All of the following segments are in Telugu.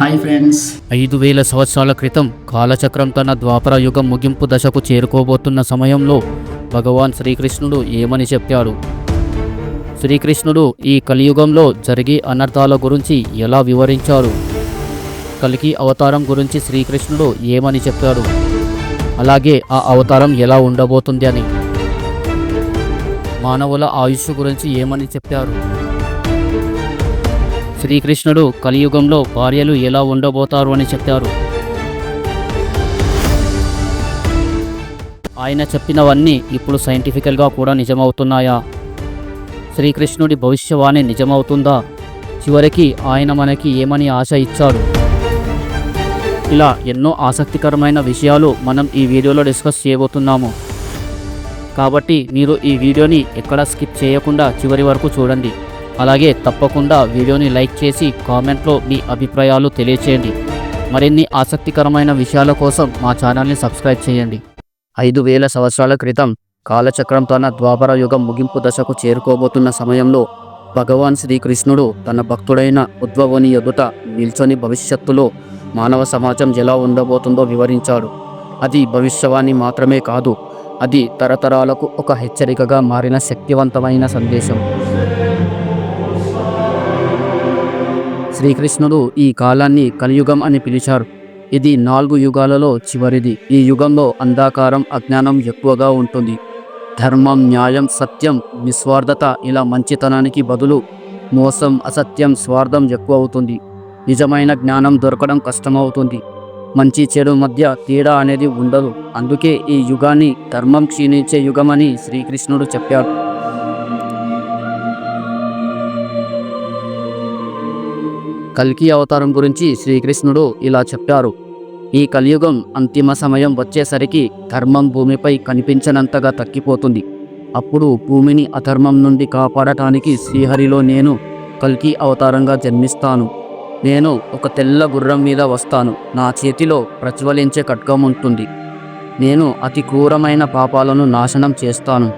హాయ్ ఫ్రెండ్స్ ఐదు వేల సంవత్సరాల క్రితం కాలచక్రం తన ద్వాపర యుగం ముగింపు దశకు చేరుకోబోతున్న సమయంలో భగవాన్ శ్రీకృష్ణుడు ఏమని చెప్పాడు? శ్రీకృష్ణుడు ఈ కలియుగంలో జరిగే అనర్థాల గురించి ఎలా వివరించారు కలికి అవతారం గురించి శ్రీకృష్ణుడు ఏమని చెప్పాడు? అలాగే ఆ అవతారం ఎలా ఉండబోతుంది అని. మానవుల ఆయుష్ గురించి ఏమని చెప్పారు? శ్రీకృష్ణుడు కలియుగంలో భార్యలు ఎలా ఉండబోతారు అని చెప్పారు. ఆయన చెప్పినవన్నీ ఇప్పుడు సైంటిఫికల్గా కూడా నిజమవుతున్నాయా? శ్రీకృష్ణుడి భవిష్యవాణి నిజమవుతుందా? చివరికి ఆయన మనకి ఏమని ఆశ ఇచ్చాడు? ఇలా ఎన్నో ఆసక్తికరమైన విషయాలు మనం ఈ వీడియోలో డిస్కస్ చేయబోతున్నాము. కాబట్టి మీరు ఈ వీడియోని ఎక్కడ స్కిప్ చేయకుండా చివరి వరకు చూడండి. అలాగే తప్పకుండా వీడియోని లైక్ చేసి కామెంట్లో మీ అభిప్రాయాలు తెలియచేయండి. మరిన్ని ఆసక్తికరమైన విషయాల కోసం మా ఛానల్ని సబ్స్క్రైబ్ చేయండి. ఐదు వేల సంవత్సరాల క్రితం కాలచక్రం తన ద్వాపర యుగం ముగింపు దశకు చేరుకోబోతున్న సమయంలో భగవాన్ శ్రీకృష్ణుడు తన భక్తుడైన ఉద్భవుని ఎదుట నిల్చొని భవిష్యత్తులో మానవ సమాజం ఎలా ఉండబోతుందో వివరించాడు. అది భవిష్యవాణి మాత్రమే కాదు అది తరతరాలకు ఒక హెచ్చరికగా మారిన శక్తివంతమైన సందేశం. శ్రీకృష్ణుడు ఈ కాలాన్ని కలియుగం అని పిలిచారు. ఇది నాలుగు యుగాలలో చివరిది. ఈ యుగంలో అంధాకారం అజ్ఞానం ఎక్కువగా ఉంటుంది. ధర్మం న్యాయం సత్యం నిస్వార్థత ఇలా మంచితనానికి బదులు మోసం అసత్యం స్వార్థం ఎక్కువ అవుతుంది నిజమైన జ్ఞానం దొరకడం కష్టమవుతుంది. మంచి చెడు మధ్య తేడా అనేది ఉండదు. అందుకే ఈ యుగాన్ని ధర్మం క్షీణించే యుగమని శ్రీకృష్ణుడు చెప్పాడు. కల్కి అవతారం గురించి శ్రీకృష్ణుడు ఇలా చెప్పారు. ఈ కలియుగం అంతిమ సమయం వచ్చేసరికి ధర్మం భూమిపై కనిపించనంతగా తక్కిపోతుంది అప్పుడు భూమిని అధర్మం నుండి కాపాడటానికి శ్రీహరిలో నేను కల్కి అవతారంగా జన్మిస్తాను. నేను ఒక తెల్ల గుర్రం మీద వస్తాను. నా చేతిలో ప్రజ్వలించే ఖడ్గం ఉంటుంది. నేను అతి క్రూరమైన పాపాలను నాశనం చేస్తాను.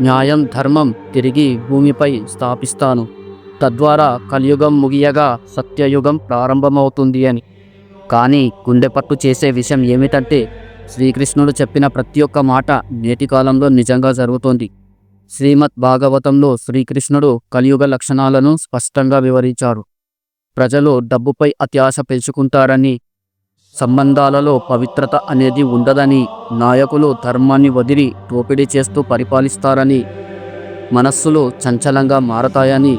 న్యాయం ధర్మం తిరిగి భూమిపై స్థాపిస్తాను. తద్వారా కలియుగం ముగియగా సత్యయుగం ప్రారంభమవుతుంది అని. కానీ గుండెపట్టు చేసే విషయం ఏమిటంటే శ్రీకృష్ణుడు చెప్పిన ప్రతి ఒక్క మాట నేటి కాలంలో నిజంగా జరుగుతోంది. శ్రీమద్ భాగవతంలో శ్రీకృష్ణుడు కలియుగ లక్షణాలను స్పష్టంగా వివరించారు. ప్రజలు డబ్బుపై అత్యాశ పెంచుకుంటారని సంబంధాలలో పవిత్రత అనేది ఉండదని నాయకులు ధర్మాన్ని వదిలి దోపిడీ చేస్తూ పరిపాలిస్తారని మనస్సులు చంచలంగా మారతాయని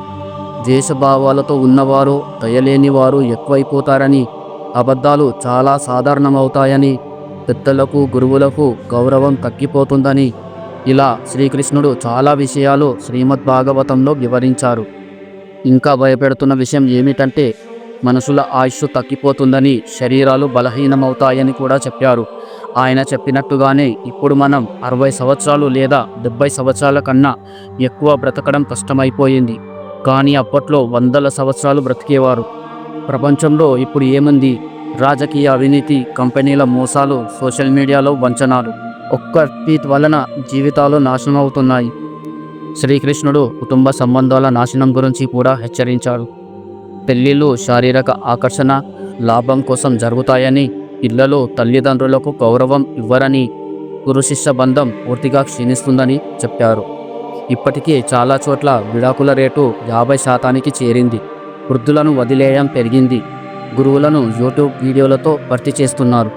దేశభావాలతో ఉన్నవారు దయలేని వారు ఎక్కువైపోతారని అబద్ధాలు చాలా సాధారణమవుతాయని పెద్దలకు గురువులకు గౌరవం తగ్గిపోతుందని. ఇలా శ్రీకృష్ణుడు చాలా విషయాలు శ్రీమద్ భాగవతంలో వివరించారు. ఇంకా భయపెడుతున్న విషయం ఏమిటంటే మనుషుల ఆయుష్ తగ్గిపోతుందని శరీరాలు బలహీనమవుతాయని కూడా చెప్పారు. ఆయన చెప్పినట్టుగానే ఇప్పుడు మనం అరవై సంవత్సరాలు లేదా డెబ్బై సంవత్సరాల కన్నా ఎక్కువ బ్రతకడం కష్టమైపోయింది. కానీ అప్పట్లో వందల సంవత్సరాలు బ్రతికేవారు. ప్రపంచంలో ఇప్పుడు ఏమంది? రాజకీయ అవినీతి కంపెనీల మోసాలు సోషల్ మీడియాలో వంచనాలు ఒక్క ట్వీట్ వలన జీవితాలు నాశనం అవుతున్నాయి శ్రీకృష్ణుడు కుటుంబ సంబంధాల నాశనం గురించి కూడా హెచ్చరించాడు. పెళ్ళిళ్ళు శారీరక ఆకర్షణ లాభం కోసం జరుగుతాయని పిల్లలు తల్లిదండ్రులకు గౌరవం ఇవ్వరని గురు శిష్య బంధం పూర్తిగా క్షీణిస్తుందని చెప్పారు. ఇప్పటికే చాలా చోట్ల విడాకుల రేటు యాభై శాతానికి చేరింది. వృద్ధులను వదిలేయడం పెరిగింది. గురువులను యూట్యూబ్ వీడియోలతో భర్తీ చేస్తున్నారు.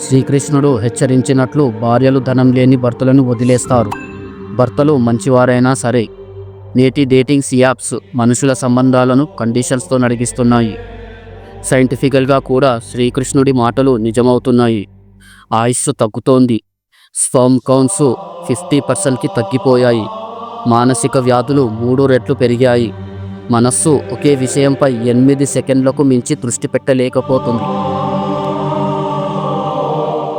శ్రీకృష్ణుడు హెచ్చరించినట్లు భార్యలు ధనం లేని భర్తలను వదిలేస్తారు. భర్తలు మంచివారైనా సరే నేటి డేటింగ్స్ యాప్స్ మనుషుల సంబంధాలను కండిషన్స్తో నడిగిస్తున్నాయి. సైంటిఫికల్గా కూడా శ్రీకృష్ణుడి మాటలు నిజమవుతున్నాయి. ఆయుస్సు తగ్గుతోంది. స్పర్మ్ కౌన్సు ఫిఫ్టీ పర్సెంట్కి తగ్గిపోయాయి. మానసిక వ్యాధులు మూడు రెట్లు పెరిగాయి. మనస్సు ఒకే విషయంపై ఎనిమిది సెకండ్లకు మించి దృష్టి పెట్టలేకపోతుంది.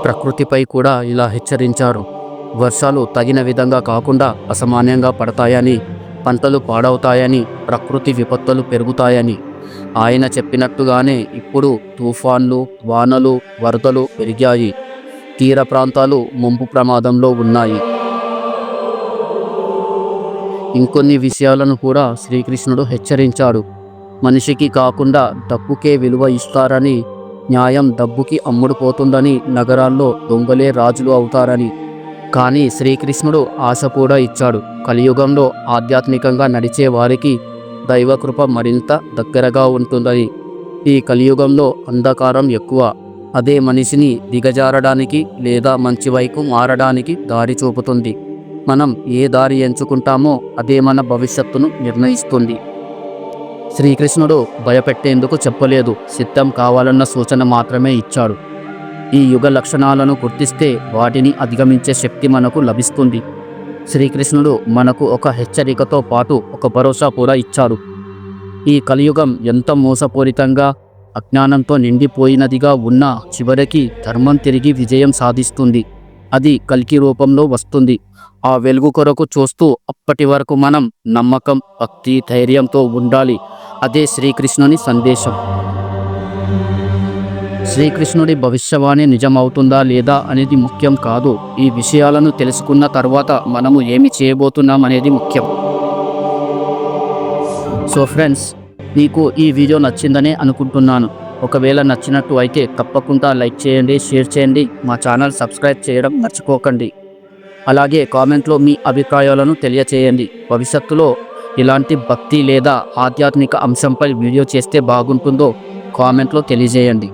ప్రకృతిపై కూడా ఇలా హెచ్చరించారు. వర్షాలు తగిన విధంగా కాకుండా అసామాన్యంగా పడతాయని పంటలు పాడవుతాయని ప్రకృతి విపత్తులు పెరుగుతాయని. ఆయన చెప్పినట్టుగానే ఇప్పుడు తుఫాన్లు వానలు వరదలు పెరిగాయి. తీర ప్రాంతాలు ముంపు ప్రమాదంలో ఉన్నాయి. ఇంకొన్ని విషయాలను కూడా శ్రీకృష్ణుడు హెచ్చరించాడు. మనిషికి కాకుండా డబ్బుకే విలువ ఇస్తారని న్యాయం డబ్బుకి అమ్ముడుపోతుందని నగరాల్లో దొంగలే రాజులు అవుతారని. కానీ శ్రీకృష్ణుడు ఆశ కూడా ఇచ్చాడు. కలియుగంలో ఆధ్యాత్మికంగా నడిచే వారికి దైవకృప మరింత దగ్గరగా ఉంటుందని. ఈ కలియుగంలో అంధకారం ఎక్కువ. అదే మనిషిని దిగజారడానికి లేదా మంచి వైపు మారడానికి దారి చూపుతుంది. మనం ఏ దారి ఎంచుకుంటామో అదే మన భవిష్యత్తును నిర్ణయిస్తుంది. శ్రీకృష్ణుడు భయపెట్టేందుకు చెప్పలేదు. సిద్ధం కావాలన్న సూచన మాత్రమే ఇచ్చాడు. ఈ యుగ లక్షణాలను గుర్తిస్తే వాటిని అధిగమించే శక్తి మనకు లభిస్తుంది. శ్రీకృష్ణుడు మనకు ఒక హెచ్చరికతో పాటు ఒక భరోసా కూడా ఇచ్చాడు. ఈ కలియుగం ఎంత మోసపూరితంగా అజ్ఞానంతో నిండిపోయినదిగా ఉన్నా చివరికి ధర్మం తిరిగి విజయం సాధిస్తుంది. అది కల్కి రూపంలో వస్తుంది. ఆ వెలుగు కొరకు చూస్తూ అప్పటి వరకు మనం నమ్మకం భక్తి ధైర్యంతో ఉండాలి. అదే శ్రీకృష్ణుని సందేశం. శ్రీకృష్ణుడి భవిష్యవాణి నిజమవుతుందా లేదా అనేది ముఖ్యం కాదు. ఈ విషయాలను తెలుసుకున్న తర్వాత మనము ఏమి చేయబోతున్నాం అనేది ముఖ్యం. సో ఫ్రెండ్స్ మీకు ఈ వీడియో నచ్చిందనే అనుకుంటున్నాను. ఒకవేళ నచ్చినట్టు అయితే తప్పకుండా లైక్ చేయండి షేర్ చేయండి. మా ఛానల్ సబ్స్క్రైబ్ చేయడం మర్చిపోకండి. అలాగే కామెంట్లో మీ అభిప్రాయాలను తెలియచేయండి. భవిష్యత్తులో ఇలాంటి భక్తి లేదా ఆధ్యాత్మిక అంశంపై వీడియో చేస్తే బాగుంటుందో కామెంట్లో తెలియజేయండి.